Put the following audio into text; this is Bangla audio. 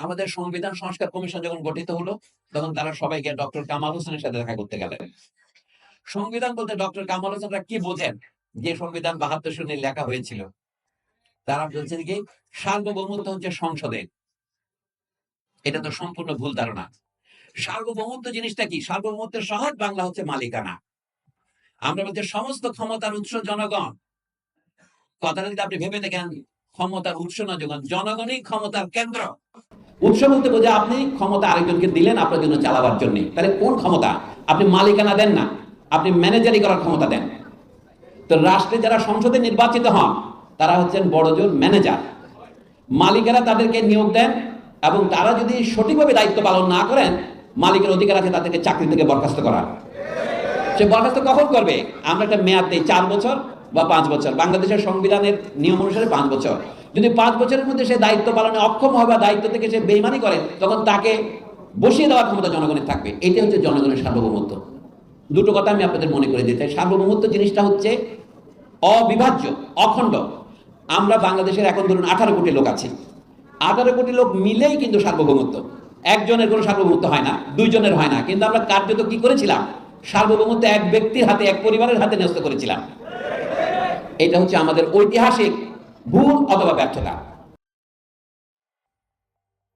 আমাদের সংবিধান সংস্কার কমিশন যখন গঠিত হলো, তখন তারা সবাইকে ডক্টর কামাল হোসেনের সাথে দেখা করতে গেলেন। সংবিধান বলতে ডক্টর কামাল হোসেনরা কি বোঝেন? যে সংবিধান বাহাত্তর সনে লেখা হয়েছিল। তারা বলছেন কি, সার্বভৌমত্ব হচ্ছে সংসদে এটা তো সম্পূর্ণ ভুল ধারণা। সার্বভৌমত্ব জিনিসটা কি? সার্বভৌমত্বের সহজ বাংলা হচ্ছে মালিকানা। আমরা বলছি সমস্ত ক্ষমতার উৎস জনগণ। কথাটা যদি আপনি ভেবে দেখেন, ক্ষমতার উৎস না জনগণ জনগণই ক্ষমতার কেন্দ্র উৎস বলতে বোঝা আপনি ক্ষমতা আরেকজনকে দিলেন আপনার জন্য চালাবার জন্য। তাহলে কোন ক্ষমতা? আপনি মালিকানা দেন না। আপনি ম্যানেজারি করার ক্ষমতা দেন। তো রাষ্ট্রে যারা সংসদে নির্বাচিত হন, তারা হচ্ছেন বড়জন ম্যানেজার। মালিকেরা তাদেরকে নিয়োগ দেন এবং তারা যদি সঠিকভাবে দায়িত্ব পালন না করেন, মালিকের অধিকার আছে তাদেরকে চাকরি থেকে বরখাস্ত করা সে বরখাস্ত কখন করবে? আমরা একটা মেয়াদ দিই, চার বছর। বা পাঁচ বছর। বাংলাদেশের সংবিধানের নিয়ম অনুসারে পাঁচ বছর। যদি পাঁচ বছরের মধ্যে সে দায়িত্ব পালনে অক্ষম হয় বা দায়িত্ব থেকে সে বেইমানি করে, তখন তাকে বসিয়ে দেওয়ার ক্ষমতা জনগণের থাকবে। এটা হচ্ছে জনগণের সার্বভৌমত্ব। দুটো কথা আমি আপনাদের মনে করে দিতে সার্বভৌমত্ব জিনিসটা হচ্ছে অবিভাজ্য, অখণ্ড। আমরা বাংলাদেশের এখন ধরুন আঠারো কোটি লোক আছি। আঠারো কোটি লোক মিলেই কিন্তু সার্বভৌমত্ব। একজনের কোনো সার্বভৌমত্ব হয় না, দুইজনের হয় না। কিন্তু আমরা কার্যত কি করেছিলাম? সার্বভৌমত্ব এক ব্যক্তির হাতে, এক পরিবারের হাতে ন্যস্ত করেছিলাম। এটা হচ্ছে আমাদের ঐতিহাসিক ভুল অথবা ব্যর্থতা।